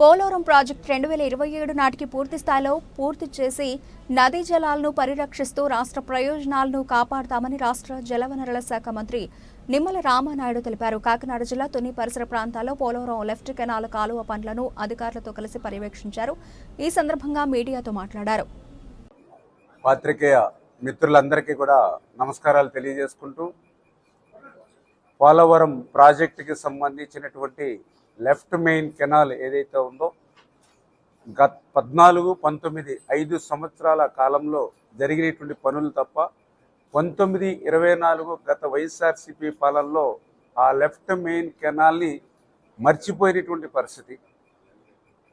Polavaram project రెండు వేల ఇరవై ఏడు నాటికి పూర్తి స్థాయిలో పూర్తి చేసి నదీ జలాలను పరిరక్షిస్తూ రాష్ట్ర ప్రయోజనాలను కాపాడతామని రాష్ట్ర జలవనరుల శాఖ మంత్రి నిమ్మల రామానాయుడు తెలిపారు. కాకినాడ జిల్లా తుని పరిసర ప్రాంతాల్లో పోలవరం లెఫ్ట్ కెనాల్ కాలువ పనులను అధికారులతో కలిసి పర్యవేక్షించారు. ఈ సందర్భంగా మీడియాతో మాట్లాడారు. పాత్రికేయ మిత్రులందరికీ కూడా నమస్కారాలు తెలియజేసుకుంటూ పోలవరం ప్రాజెక్టుకి సంబంధించినటువంటి లెఫ్ట్ మెయిన్ కెనాల్ ఏదైతే ఉందో గత పద్నాలుగు పంతొమ్మిది ఐదు సంవత్సరాల కాలంలో జరిగినటువంటి పనులు తప్ప పంతొమ్మిది ఇరవై నాలుగు గత వైఎస్ఆర్సీపీ పాలనలో ఆ లెఫ్ట్ మెయిన్ కెనాల్ని మర్చిపోయినటువంటి పరిస్థితి.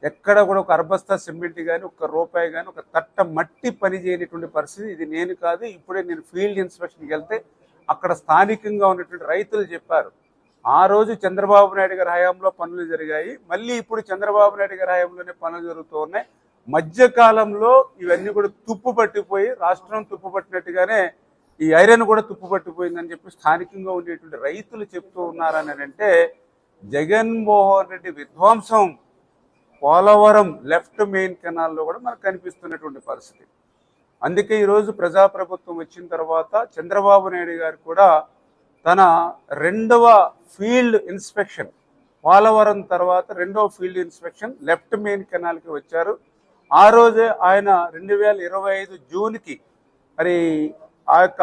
ఎక్కడ కూడా ఒక అర్బస్తా సిమెంట్ కానీ ఒక రూపాయి కానీ ఒక తట్ట మట్టి పని చేయనటువంటి పరిస్థితి ఇది నేను కాదు ఇప్పుడే నేను ఫీల్డ్ ఇన్స్పెక్షన్కి వెళ్తే అక్కడ స్థానికంగా ఉన్నటువంటి రైతులు చెప్పారు. ఆ రోజు చంద్రబాబు నాయుడు గారి హయాంలో పనులు జరిగాయి. మళ్ళీ ఇప్పుడు చంద్రబాబు నాయుడు గారి హయాంలోనే పనులు జరుగుతూ ఉన్నాయి. మధ్యకాలంలో ఇవన్నీ కూడా తుప్పు పట్టిపోయి రాష్ట్రం తుప్పు పట్టినట్టుగానే ఈ ఐరన్ కూడా తుప్పు పట్టిపోయిందని చెప్పి స్థానికంగా ఉండేటువంటి రైతులు చెప్తూ ఉన్నారని అంటే జగన్మోహన్ రెడ్డి విధ్వంసం పోలవరం లెఫ్ట్ మెయిన్ కెనాల్లో కూడా మనకు కనిపిస్తున్నటువంటి పరిస్థితి. అందుకే ఈరోజు ప్రజాప్రభుత్వం వచ్చిన తర్వాత చంద్రబాబు నాయుడు గారు కూడా తన రెండవ ఫీల్డ్ ఇన్స్పెక్షన్ పోలవరం తర్వాత రెండవ ఫీల్డ్ ఇన్స్పెక్షన్ లెఫ్ట్ మెయిన్ కెనాల్కి వచ్చారు. ఆ రోజే ఆయన రెండు వేల ఇరవై ఐదు జూన్కి మరి ఆ యొక్క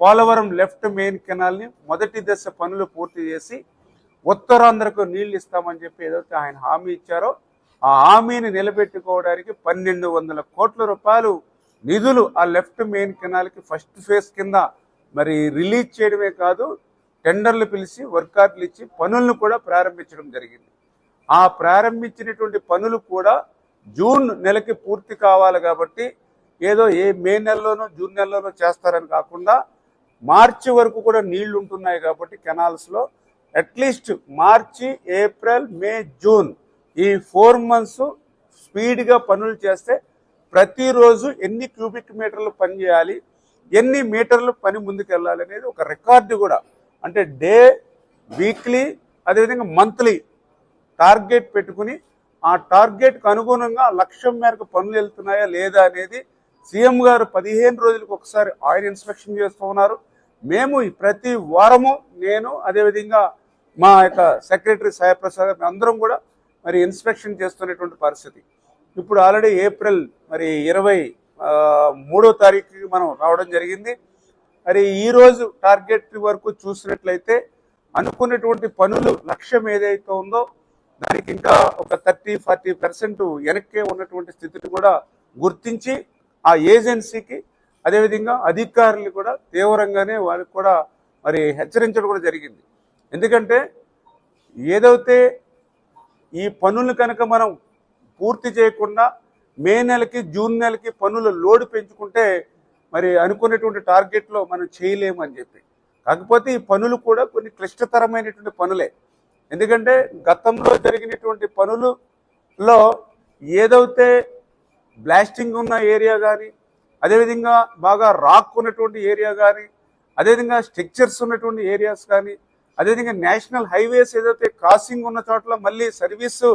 పోలవరం లెఫ్ట్ మెయిన్ కెనాల్ని మొదటి దశ పనులు పూర్తి చేసి ఉత్తరాంధ్రకు నీళ్ళు ఇస్తామని చెప్పి ఏదైతే ఆయన హామీ ఇచ్చారో ఆ హామీని నిలబెట్టుకోవడానికి పన్నెండు వందల కోట్ల రూపాయలు నిధులు ఆ లెఫ్ట్ మెయిన్ కెనాల్కి ఫస్ట్ ఫేజ్ కింద మరి రిలీజ్ చేయడమే కాదు టెండర్లు పిలిచి వర్కర్లు ఇచ్చి పనులను కూడా ప్రారంభించడం జరిగింది. ఆ ప్రారంభించినటువంటి పనులు కూడా జూన్ నెలకి పూర్తి కావాలి కాబట్టి ఏదో ఏ మే నెలలోనో జూన్ నెలలోనో చేస్తారని కాకుండా మార్చి వరకు కూడా నీళ్ళు ఉంటున్నాయి కాబట్టి కెనాల్స్లో at least March April May June ఈ ఫోర్ మంత్స్ స్పీడ్గా పనులు చేస్తే ప్రతిరోజు ఎన్ని క్యూబిక్ మీటర్లు పని చేయాలి ఎన్ని మీటర్లు పని ముందుకెళ్ళాలి అనేది ఒక రికార్డు కూడా. అంటే డే వీక్లీ అదేవిధంగా మంత్లీ టార్గెట్ పెట్టుకుని ఆ టార్గెట్కు అనుగుణంగా లక్ష్యం మేరకు పనులు వెళ్తున్నాయా లేదా అనేది సీఎం గారు పదిహేను రోజులకు ఒకసారి ఆయిల్ ఇన్స్పెక్షన్ చేస్తూ ఉన్నారు. మేము ప్రతి వారము నేను అదేవిధంగా మా యొక్క సెక్రటరీ సాయప్రసాద్ అందరం కూడా మరి ఇన్స్పెక్షన్ చేస్తున్నటువంటి పరిస్థితి. ఇప్పుడు ఆల్రెడీ ఏప్రిల్ మరి ఇరవై మూడో తారీఖుకి మనం రావడం జరిగింది. మరి ఈరోజు టార్గెట్ వరకు చూసినట్లయితే అనుకున్నటువంటి పనులు లక్ష్యం ఏదైతే ఉందో దానికి ఇంకా ఒక థర్టీ ఫార్టీ పర్సెంట్ వెనక్కే ఉన్నటువంటి స్థితిని కూడా గుర్తించి ఆ ఏజెన్సీకి అదేవిధంగా అధికారులు కూడా తీవ్రంగానే వాళ్ళకి కూడా మరి హెచ్చరించడం కూడా జరిగింది. ఎందుకంటే ఏదైతే ఈ పనులు కనుక మనం పూర్తి చేయకుండా మే నెలకి జూన్ నెలకి పనులు లోడ్ పెంచుకుంటే మరి అనుకున్నటువంటి టార్గెట్లో మనం చేయలేము అని చెప్పి. కాకపోతే ఈ పనులు కూడా కొన్ని క్లిష్టతరమైనటువంటి పనులే. ఎందుకంటే గతంలో జరిగినటువంటి పనులలో ఏదైతే బ్లాస్టింగ్ ఉన్న ఏరియా కానీ అదేవిధంగా బాగా రాక్ ఉన్నటువంటి ఏరియా కానీ అదేవిధంగా స్ట్రక్చర్స్ ఉన్నటువంటి ఏరియాస్ కానీ అదేవిధంగా నేషనల్ హైవేస్ ఏదైతే క్రాసింగ్ ఉన్న చోట్ల మళ్ళీ సర్వీసు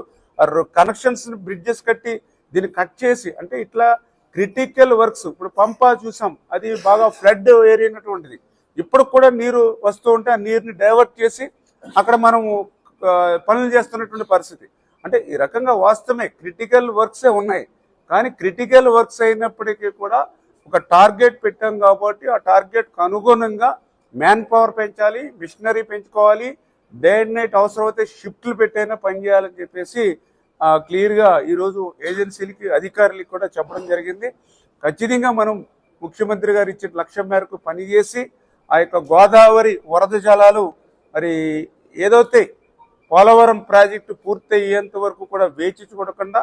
కనెక్షన్స్ బ్రిడ్జెస్ కట్టి దీన్ని కట్ చేసి అంటే ఇట్లా క్రిటికల్ వర్క్స్ ఇప్పుడు పంపా చూసాం అది బాగా ఫ్లడ్ ఏరియా ఇప్పుడు కూడా నీరు వస్తూ ఉంటే ఆ నీరుని డైవర్ట్ చేసి అక్కడ మనము పనులు చేస్తున్నటువంటి పరిస్థితి. అంటే ఈ రకంగా వాస్తవమే క్రిటికల్ వర్క్సే ఉన్నాయి. కానీ క్రిటికల్ వర్క్స్ అయినప్పటికీ కూడా ఒక టార్గెట్ పెట్టాం కాబట్టి ఆ టార్గెట్కు అనుగుణంగా మ్యాన్ పవర్ పెంచాలి మిషనరీ పెంచుకోవాలి డే అండ్ నైట్ అవసరమైతే షిఫ్ట్లు పెట్టైనా పనిచేయాలని చెప్పేసి క్లియర్గా ఈరోజు ఏజెన్సీలకి అధికారులకి కూడా చెప్పడం జరిగింది. ఖచ్చితంగా మనం ముఖ్యమంత్రి గారు ఇచ్చిన లక్ష్యం మేరకు పనిచేసి ఆ యొక్క గోదావరి వరద జలాలు మరి ఏదైతే పోలవరం ప్రాజెక్టు పూర్తయ్యేంత వరకు కూడా వేచి చూడకుండా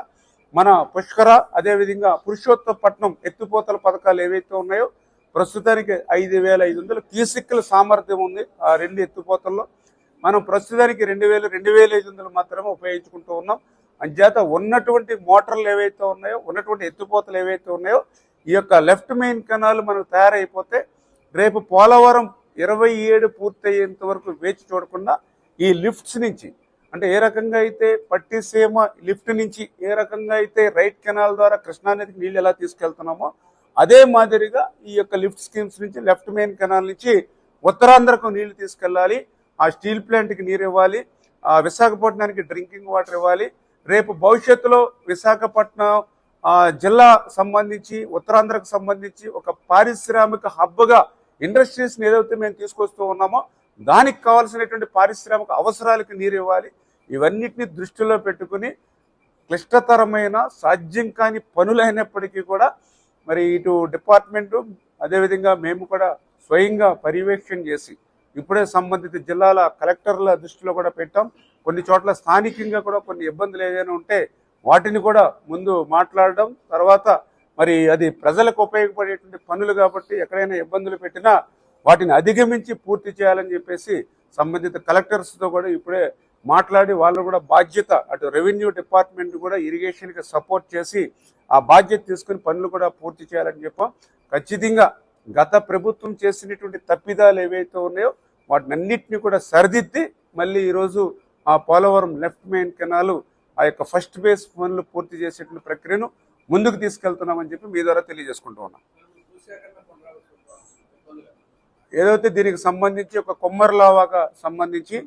మన పుష్కర అదేవిధంగా పురుషోత్తపట్నం ఎత్తిపోతల పథకాలు ఏవైతే ఉన్నాయో ప్రస్తుతానికి ఐదు వేల ఐదు వందల క్యూసిక్ల సామర్థ్యం ఉంది ఆ రెండు ఎత్తిపోతల్లో. మనం ప్రస్తుతానికి రెండు వేలు రెండు వేల ఐదు వందలు మాత్రమే ఉపయోగించుకుంటూ ఉన్నాం. అంచేత ఉన్నటువంటి మోటార్లు ఏవైతే ఉన్నాయో ఉన్నటువంటి ఎత్తుపోతలు ఏవైతే ఉన్నాయో ఈ యొక్క లెఫ్ట్ మెయిన్ కెనాల్ మనకు తయారైపోతే రేపు పోలవరం ఇరవై ఏడు పూర్తయ్యేంత వరకు వేచి చూడకుండా ఈ లిఫ్ట్స్ నుంచి అంటే ఏ రకంగా అయితే పట్టిసీమ లిఫ్ట్ నుంచి ఏ రకంగా అయితే రైట్ కెనాల్ ద్వారా కృష్ణానదికి నీళ్ళు ఎలా తీసుకెళ్తున్నామో అదే మాదిరిగా ఈ యొక్క లిఫ్ట్ స్కీమ్స్ నుంచి లెఫ్ట్ మెయిన్ కెనాల్ నుంచి ఉత్తరాంధ్రకు నీళ్ళు తీసుకెళ్ళాలి ఆ స్టీల్ ప్లాంట్కి నీరు ఇవ్వాలి ఆ విశాఖపట్నానికి డ్రింకింగ్ వాటర్ ఇవ్వాలి రేపు భవిష్యత్తులో విశాఖపట్నం జిల్లా సంబంధించి ఉత్తరాంధ్రకు సంబంధించి ఒక పారిశ్రామిక హబ్గా ఇండస్ట్రీస్ని ఏదైతే మేము తీసుకొస్తూ ఉన్నామో దానికి కావాల్సినటువంటి పారిశ్రామిక అవసరాలకు నీరు ఇవ్వాలి. ఇవన్నిటిని దృష్టిలో పెట్టుకుని క్లిష్టతరమైన సాధ్యం కాని పనులైనప్పటికీ కూడా మరి ఇటు డిపార్ట్మెంటు అదేవిధంగా మేము కూడా స్వయంగా పర్యవేక్షణ చేసి ఇప్పుడే సంబంధిత జిల్లాల కలెక్టర్ల దృష్టిలో కూడా పెట్టాం. కొన్ని చోట్ల స్థానికంగా కూడా కొన్ని ఇబ్బందులు ఏదైనా ఉంటే వాటిని కూడా ముందు మాట్లాడడం తర్వాత మరి అది ప్రజలకు ఉపయోగపడేటువంటి పనులు కాబట్టి ఎక్కడైనా ఇబ్బందులు పెట్టినా వాటిని అధిగమించి పూర్తి చేయాలని చెప్పేసి సంబంధిత కలెక్టర్స్తో కూడా ఇప్పుడే మాట్లాడి వాళ్ళు కూడా బాధ్యత అటు రెవెన్యూ డిపార్ట్మెంట్ కూడా ఇరిగేషన్కి సపోర్ట్ చేసి ఆ బాధ్యత తీసుకుని పనులు కూడా పూర్తి చేయాలని చెప్పాం. ఖచ్చితంగా గత ప్రభుత్వం చేసినటువంటి తప్పిదాలు ఏవైతే ఉన్నాయో వాటిని అన్నింటినీ కూడా సరిదిద్ది మళ్ళీ ఈరోజు ఆ పోలవరం లెఫ్ట్ మెయిన్ కెనాలు ఆ యొక్క ఫస్ట్ బేస్ పనులు పూర్తి చేసేటువంటి ప్రక్రియను ముందుకు తీసుకెళ్తున్నామని చెప్పి మీ ద్వారా తెలియజేసుకుంటూ ఉన్నాం. ఏదైతే దీనికి సంబంధించి ఒక కొమ్మర్లావాగా సంబంధించి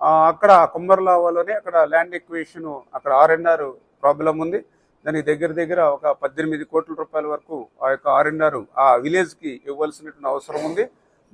ఆ, అక్కడ కొమ్మర్లావాలోనే అక్కడ ల్యాండ్ ఎక్వేషన్ అక్కడ ఆర్ఎన్ఆర్ ఆర్ ప్రాబ్లం ఉంది. దానికి దగ్గర దగ్గర ఒక పద్దెనిమిది కోట్ల రూపాయల వరకు ఆ యొక్క ఆర్ఎన్ఆర్ ఆ విలేజ్కి ఇవ్వాల్సినటువంటి అవసరం ఉంది.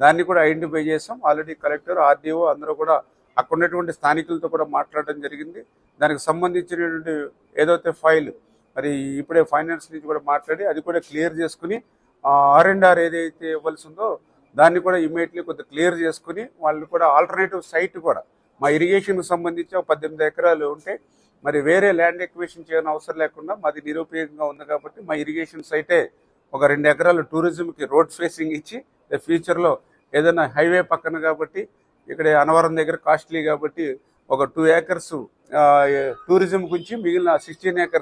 దాన్ని కూడా ఐడెంటిఫై చేసాం ఆల్రెడీ కలెక్టర్ ఆర్డీఓ అందరూ కూడా అక్కడ ఉన్నటువంటి స్థానికులతో కూడా మాట్లాడడం జరిగింది. దానికి సంబంధించినటువంటి ఏదైతే ఫైల్ మరి ఇప్పుడే ఫైనాన్స్ నుంచి కూడా మాట్లాడి అది కూడా క్లియర్ చేసుకుని ఆర్ అండ్ ఆర్ ఏదైతే ఇవ్వాల్సి ఉందో దాన్ని కూడా ఇమీడియట్లీ కొద్దిగా క్లియర్ చేసుకుని వాళ్ళు కూడా ఆల్టర్నేటివ్ సైట్ కూడా మా ఇరిగేషన్కి సంబంధించి ఒక పద్దెనిమిది ఎకరాలు ఉంటే మరి వేరే ల్యాండ్ ఎక్వేషన్ చేయని అవసరం లేకుండా మాది నిరుపయోగంగా ఉంది కాబట్టి మా ఇరిగేషన్ సైటే ఒక రెండు ఎకరాలు టూరిజంకి రోడ్ ఫేసింగ్ ఇచ్చి ఫ్యూచర్లో ఏదైనా హైవే పక్కన కాబట్టి ఇక్కడ అనవరం దగ్గర కాస్ట్లీ కాబట్టి ఒక టూ ఏకర్స్ టూరిజం గురించి మిగిలిన సిక్స్టీన్ ఏకర్స్